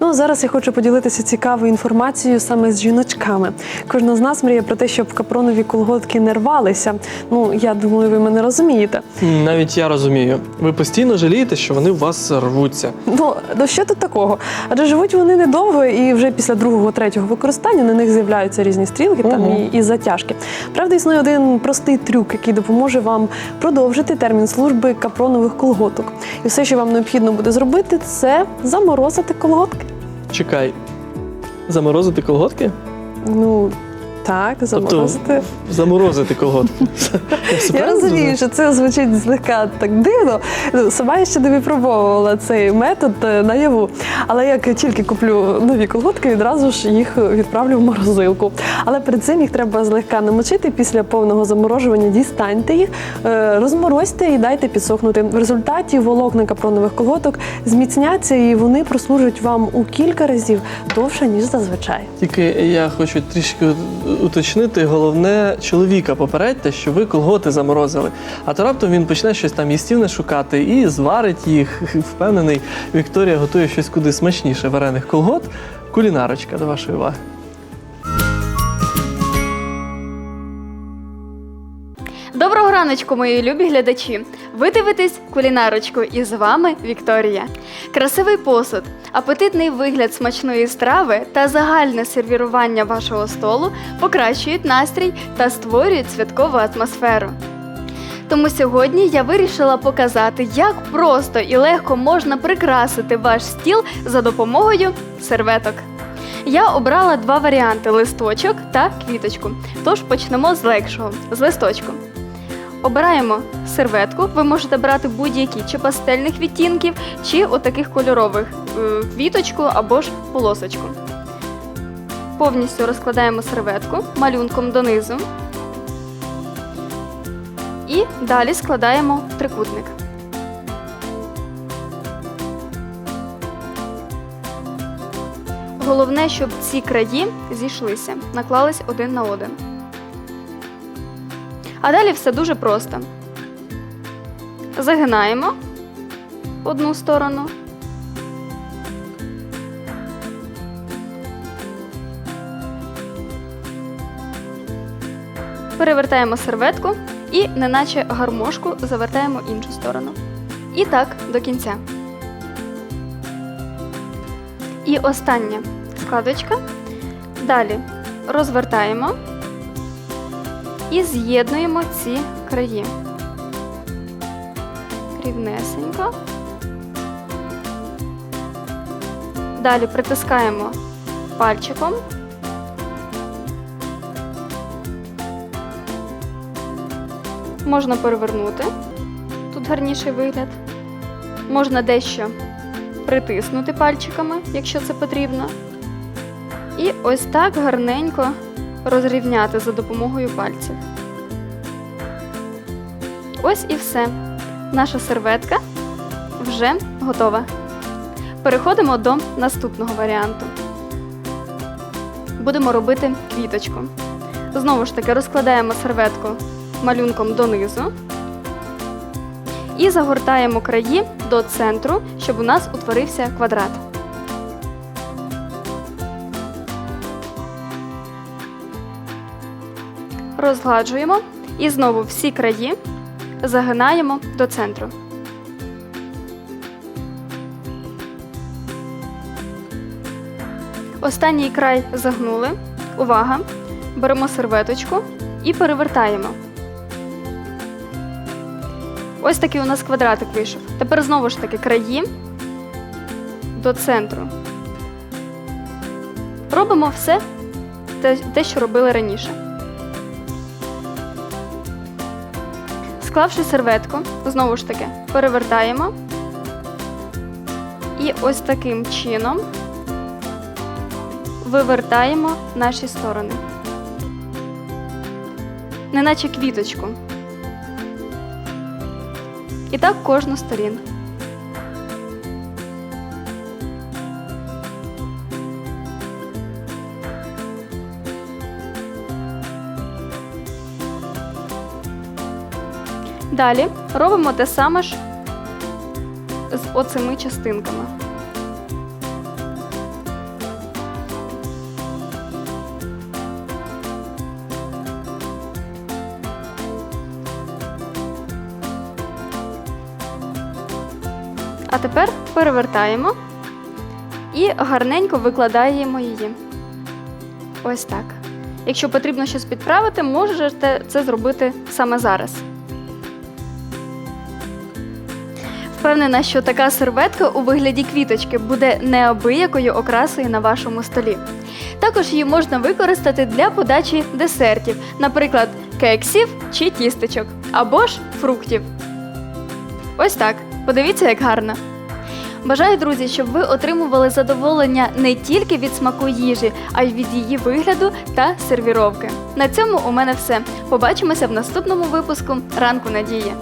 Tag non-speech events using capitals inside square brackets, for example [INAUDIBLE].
Ну, а зараз я хочу поділитися цікавою інформацією саме з жіночками. Кожна з нас мріє про те, щоб капронові колготки не рвалися. Ну, я думаю, ви мене розумієте. Навіть я розумію. Ви постійно жалієте, що вони у вас рвуться. Ну, ну що тут такого? Адже живуть вони недовго, і вже після другого, третього використання на них з'являються різні стрілки там і, і затяжки. Правда, існує один простий трюк, який допоможе вам продовжити термін служби капронових колготок. І все, що вам необхідно буде зробити, це заморозити колготки. Чекай, заморозити колготки? Ну так, заморозити. Заморозити колготки. [LAUGHS] Я розумію, що це звучить злегка так дивно. Ну, Сама я ще не випробовувала цей метод е, наяву. Але як тільки куплю нові колготки, відразу ж їх відправлю в морозилку. Але перед цим їх треба злегка намочити. Після повного заморожування дістаньте їх, е, розморозьте і дайте підсохнути. В результаті волокна капронових колготок зміцняться і вони прослужать вам у кілька разів довше, ніж зазвичай. Тільки я хочу трішки уточнити. Головне, чоловіка попередьте, що ви колготи заморозили. А то раптом він почне щось там їстівне шукати і зварить їх. [LAUGHS] Впевнений, Вікторія готує щось куди смачніше варених колгот. Кулінарочка до вашої уваги. Доброго раночку, мої любі глядачі! Ви дивитесь кулінарочку і з вами Вікторія. Красивий посуд, апетитний вигляд смачної страви та загальне сервірування вашого столу покращують настрій та створюють святкову атмосферу. Тому сьогодні я вирішила показати, як просто і легко можна прикрасити ваш стіл за допомогою серветок. Я обрала два варіанти листочок та квіточку. Тож почнемо з легшого з листочку. Обираємо серветку. Ви можете брати будь-які чи пастельних відтінків, чи отаких кольорових е, квіточку або ж полосочку. Повністю розкладаємо серветку малюнком донизу. І далі складаємо трикутник. Головне, щоб ці краї зійшлися, наклались один на один. А далі все дуже просто. Загинаємо одну сторону. Перевертаємо серветку і, неначе гармошку, завертаємо іншу сторону. І так до кінця. І остання складочка. Далі розвертаємо і з'єднуємо ці краї. Рівнесенько. Далі притискаємо пальчиком. Можна перевернути. Тут гарніший вигляд. Можна дещо притиснути пальчиками, якщо це потрібно. І ось так гарненько розрівняти за допомогою пальців. Ось і все. Наша серветка вже готова. Переходимо до наступного варіанту. Будемо робити квіточку. Знову ж таки, розкладаємо серветку малюнком донизу і загортаємо краї до центру, щоб у нас утворився квадрат. Розгладжуємо і знову всі краї загинаємо до центру. Останній край загнули. Увага! Беремо серветочку і перевертаємо. Ось такий у нас квадратик вийшов. Тепер знову ж таки краї до центру. Робимо все те, що робили раніше. Склавши серветку, знову ж таки перевертаємо. І ось таким чином вивертаємо наші сторони. Неначе квіточку. І так кожну сторінку. Далі робимо те саме ж з оцими частинками. А тепер перевертаємо і гарненько викладаємо її. Ось так. Якщо потрібно щось підправити, можете це зробити саме зараз. Впевнена, що така серветка у вигляді квіточки буде неабиякою окрасою на вашому столі. Також її можна використати для подачі десертів, наприклад, кексів чи тістечок, або ж фруктів. Ось так. Подивіться, як гарно. Бажаю, друзі, щоб ви отримували задоволення не тільки від смаку їжі, а й від її вигляду та сервіровки. На цьому у мене все. Побачимося в наступному випуску ранку надії.